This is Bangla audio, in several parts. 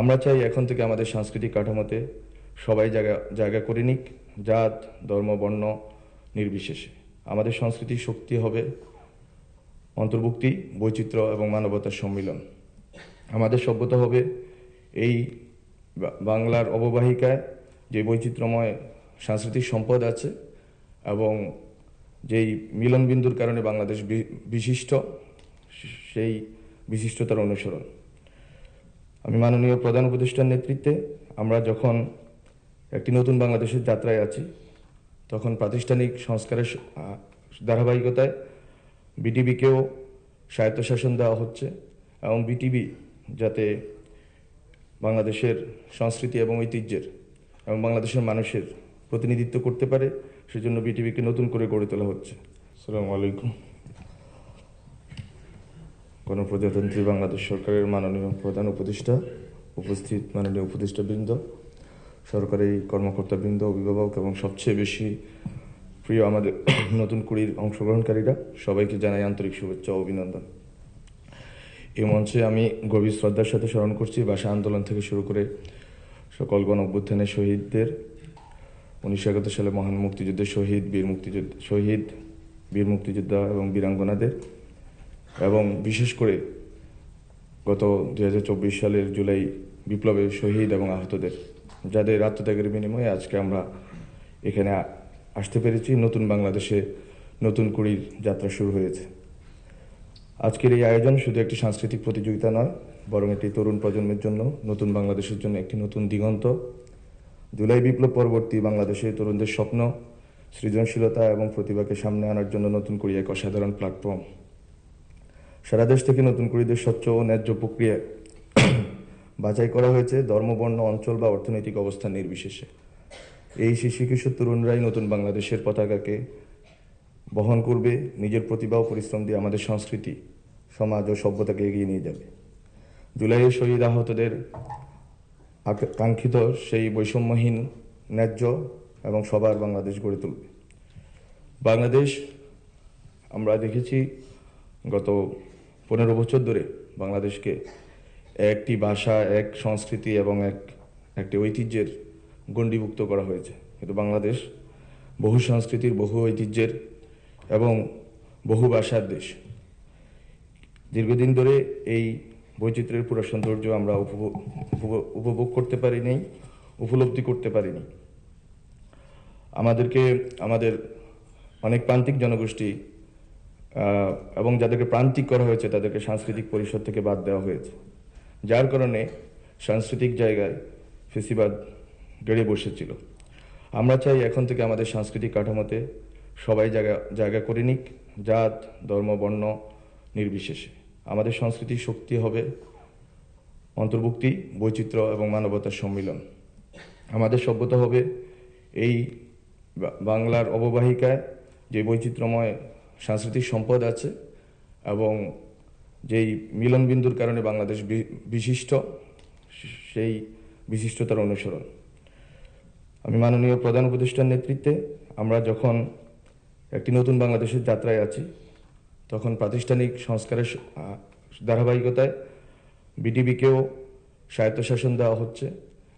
আমরা চাই এখন থেকে আমাদের সাংস্কৃতিক কাঠামোতে সবাই জায়গা জায়গা করে নিক, জাত, ধর্ম, বর্ণ নির্বিশেষে। আমাদের সংস্কৃতির শক্তি হবে অন্তর্ভুক্তি, বৈচিত্র্য এবং মানবতার সম্মিলন। আমাদের সভ্যতা হবে এই বাংলার অববাহিকায় যে বৈচিত্র্যময় সাংস্কৃতিক সম্পদ আছে এবং যেই মিলনবিন্দুর কারণে বাংলাদেশ বিশিষ্ট, সেই বিশিষ্টতার অনুসরণ। আমি মাননীয় প্রধান উপদেষ্টার নেতৃত্বে আমরা যখন একটি নতুন বাংলাদেশের যাত্রায় আছি, তখন প্রাতিষ্ঠানিক সংস্কারের ধারাবাহিকতায় বিটিভিকেও স্বায়ত্তশাসন দেওয়া হচ্ছে এবং বিটিভি যাতে বাংলাদেশের সংস্কৃতি এবং ঐতিহ্যের এবং বাংলাদেশের মানুষের প্রতিনিধিত্ব করতে পারে, সেজন্য বিটিভিকে নতুন করে গড়ে তোলা হচ্ছে। আসসালামু আলাইকুম। গণপ্রজাতন্ত্রী বাংলাদেশ সরকারের মাননীয় প্রধান উপদেষ্টা উপস্থিত মাননীয় উপদেষ্টাবৃন্দ, সরকারি কর্মকর্তাবৃন্দ, অভিভাবক এবং সবচেয়ে বেশি প্রিয় আমাদের নতুন কুড়ির অংশগ্রহণকারীরা, সবাইকে জানাই আন্তরিক শুভেচ্ছা ও অভিনন্দন। এই মঞ্চে আমি গভীর শ্রদ্ধার সাথে স্মরণ করছি, ভাষা আন্দোলন থেকে শুরু করে সকল গণ অভ্যুত্থানের শহীদদের উনিশশো একাত্তর সালে মহান মুক্তিযুদ্ধের শহীদ, বীর মুক্তিযুদ্ধ, শহীদ, বীর মুক্তিযোদ্ধা এবং বীরাঙ্গনাদের এবং বিশেষ করে গত দু হাজার চব্বিশ সালের জুলাই বিপ্লবের শহীদ এবং আহতদের, যাদের আত্মত্যাগের বিনিময়ে আজকে আমরা এখানে আসতে পেরেছি। নতুন বাংলাদেশে নতুন কুড়ির যাত্রা শুরু হয়েছে। আজকের এই আয়োজন শুধু একটি সাংস্কৃতিক প্রতিযোগিতা নয়, বরং এটি তরুণ প্রজন্মের জন্য, নতুন বাংলাদেশের জন্য একটি নতুন দিগন্ত। জুলাই বিপ্লব পরবর্তী বাংলাদেশের তরুণদের স্বপ্ন, সৃজনশীলতা এবং প্রতিভাকে সামনে আনার জন্য নতুন করি এক অসাধারণ প্ল্যাটফর্ম সারা দেশ থেকে নতুন কুড়িদের স্বচ্ছ ও ন্যায্য প্রক্রিয়ায় বাছাই করা হয়েছে ধর্মবর্ণ অঞ্চল বা অর্থনৈতিক অবস্থান নির্বিশেষে। এই শিশু কিশোর তরুণরাই নতুন বাংলাদেশের পতাকাকে বহন করবে, নিজের প্রতিভা ও পরিশ্রম দিয়ে আমাদের সংস্কৃতি, সমাজ ও সভ্যতাকে এগিয়ে নিয়ে যাবে। জুলাইয়ের শহীদ আহতদের আক- কাঙ্ক্ষিত সেই বৈষম্যহীন, ন্যায্য এবং সবার বাংলাদেশ গড়ে তুলবে। বাংলাদেশ, আমরা দেখেছি গত পনেরো বছর ধরে বাংলাদেশকে একটি ভাষা, এক সংস্কৃতি এবং এক, একটি ঐতিহ্যের গণ্ডিভুক্ত করা হয়েছে। কিন্তু বাংলাদেশ বহু সংস্কৃতির, বহু ঐতিহ্যের এবং বহু ভাষার দেশ। দীর্ঘদিন ধরে এই বৈচিত্র্যের পুরো সৌন্দর্য আমরা উপভোগ করতে পারিনি, উপলব্ধি করতে পারিনি। আমাদেরকে, আমাদের অনেক প্রান্তিক জনগোষ্ঠী এবং যাদেরকে প্রান্তিক করা হয়েছে, তাদেরকে সাংস্কৃতিক পরিষদ থেকে বাদ দেওয়া হয়েছে। যার কারণে সাংস্কৃতিক জায়গায় ফেসিবাদ গেড়ে বসেছিল। আমরা চাই এখন থেকে আমাদের সাংস্কৃতিক কাঠামোতে সবাই জায়গা জায়গা করে নিক, জাত, ধর্ম, বর্ণ নির্বিশেষে। আমাদের সংস্কৃতির শক্তি হবে অন্তর্ভুক্তি, বৈচিত্র্য এবং মানবতার সম্মিলন। আমাদের সভ্যতা হবে এই বাংলার অববাহিকায় যে বৈচিত্র্যময় সাংস্কৃতিক সম্পদ আছে এবং যেই মিলনবিন্দুর কারণে বাংলাদেশ বিশিষ্ট, সেই বিশিষ্টতার অনুসরণ। আমি মাননীয় প্রধান উপদেষ্টার নেতৃত্বে আমরা যখন একটি নতুন বাংলাদেশের যাত্রায় আছি, তখন প্রাতিষ্ঠানিক সংস্কারের ধারাবাহিকতায় বিটিভিকেও স্বায়ত্তশাসন দেওয়া হচ্ছে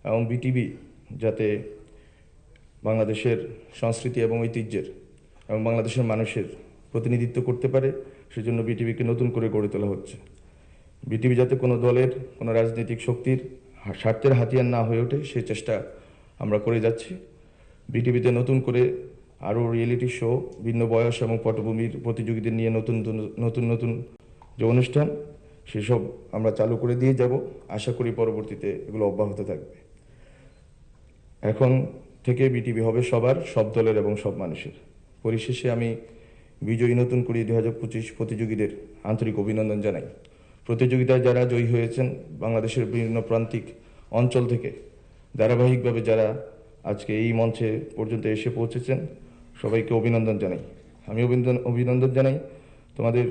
এবং বিটিভি যাতে বাংলাদেশের সংস্কৃতি এবং ঐতিহ্যের এবং বাংলাদেশের মানুষের প্রতিনিধিত্ব করতে পারে, সেজন্য বিটিভিকে নতুন করে গড়ে তোলা হচ্ছে। বিটিভি যাতে কোনো দলের, কোনো রাজনৈতিক শক্তির স্বার্থের হাতিয়ার না হয়ে ওঠে, সে চেষ্টা আমরা করে যাচ্ছি। বিটিভিতে নতুন করে আরও রিয়েলিটি শো ভিন্ন বয়স এবং পটভূমির প্রতিযোগীদের নিয়ে নতুন, নতুন- নতুন যে অনুষ্ঠান, সেসব আমরা চালু করে দিয়ে যাব। আশা করি পরবর্তীতে এগুলো অব্যাহত থাকবে। এখন থেকে বিটিভি হবে সবার, সব দলের এবং সব মানুষের। পরিশেষে আমি বিজয়ী নতুন কুড়ি দুই হাজার পঁচিশ প্রতিযোগীদের আন্তরিক অভিনন্দন জানাই। প্রতিযোগিতায় যারা জয়ী হয়েছেন বাংলাদেশের বিভিন্ন প্রান্তিক অঞ্চল থেকে, ধারাবাহিকভাবে যারা আজকে এই মঞ্চে পর্যন্ত এসে পৌঁছেছেন, সবাইকে অভিনন্দন জানাই। আমি অভিনন্দন অভিনন্দন জানাই তোমাদের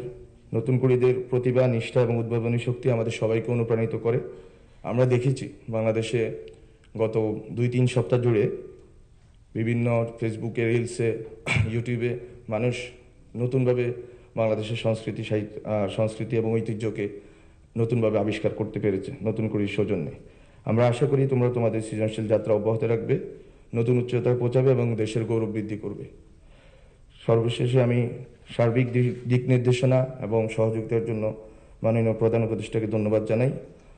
নতুন কুড়িদের প্রতিভা, নিষ্ঠা এবং উদ্ভাবনী শক্তি আমাদের সবাইকে অনুপ্রাণিত করে। আমরা দেখেছি বাংলাদেশে গত দুই তিন সপ্তাহ জুড়ে বিভিন্ন ফেসবুকে, রিলসে, ইউটিউবে মানুষ নতুনভাবে বাংলাদেশের সংস্কৃতি সাহিত্য সংস্কৃতি এবং ঐতিহ্যকে নতুনভাবে আবিষ্কার করতে পেরেছে, নতুন করে সৌজন্যে। আমরা আশা করি তোমরা তোমাদের সৃজনশীল যাত্রা অব্যাহত রাখবে, নতুন উচ্চতায় পৌঁছাবে এবং দেশের গৌরব বৃদ্ধি করবে। সর্বশেষে আমি সার্বিক দিক- নির্দেশনা এবং সহযোগিতার জন্য মাননীয় প্রধান উপদেষ্টাকে ধন্যবাদ জানাই।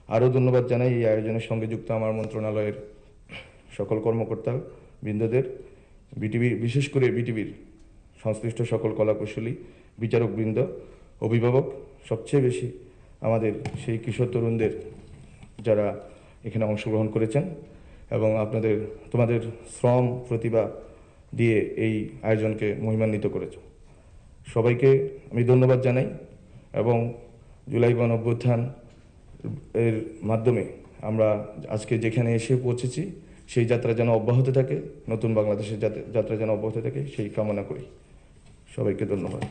আরও ধন্যবাদ জানাই এই আয়োজনের সঙ্গে যুক্ত আমার মন্ত্রণালয়ের সকল কর্মকর্তা বৃন্দদের বিটিভি, বিশেষ করে বিটিভির সংশ্লিষ্ট সকল কলাকুশলী বিচারক বৃন্দ অভিভাবক, সবচেয়ে বেশি আমাদের সেই কিশোর তরুণদের যারা এখানে অংশগ্রহণ করেছেন এবং আপনাদের, তোমাদের শ্রম প্রতিভা দিয়ে এই আয়োজনকে মহিমান্বিত করেছ সবাইকে আমি ধন্যবাদ জানাই এবং জুলাই গণ অভ্যুত্থান এর মাধ্যমে আমরা আজকে যেখানে এসে পৌঁছেছি, সেই যাত্রা যেন অব্যাহত থাকে, নতুন বাংলাদেশের যাত্রা যেন অব্যাহত থাকে, সেই কামনা করি। সবাইকে ধন্যবাদ।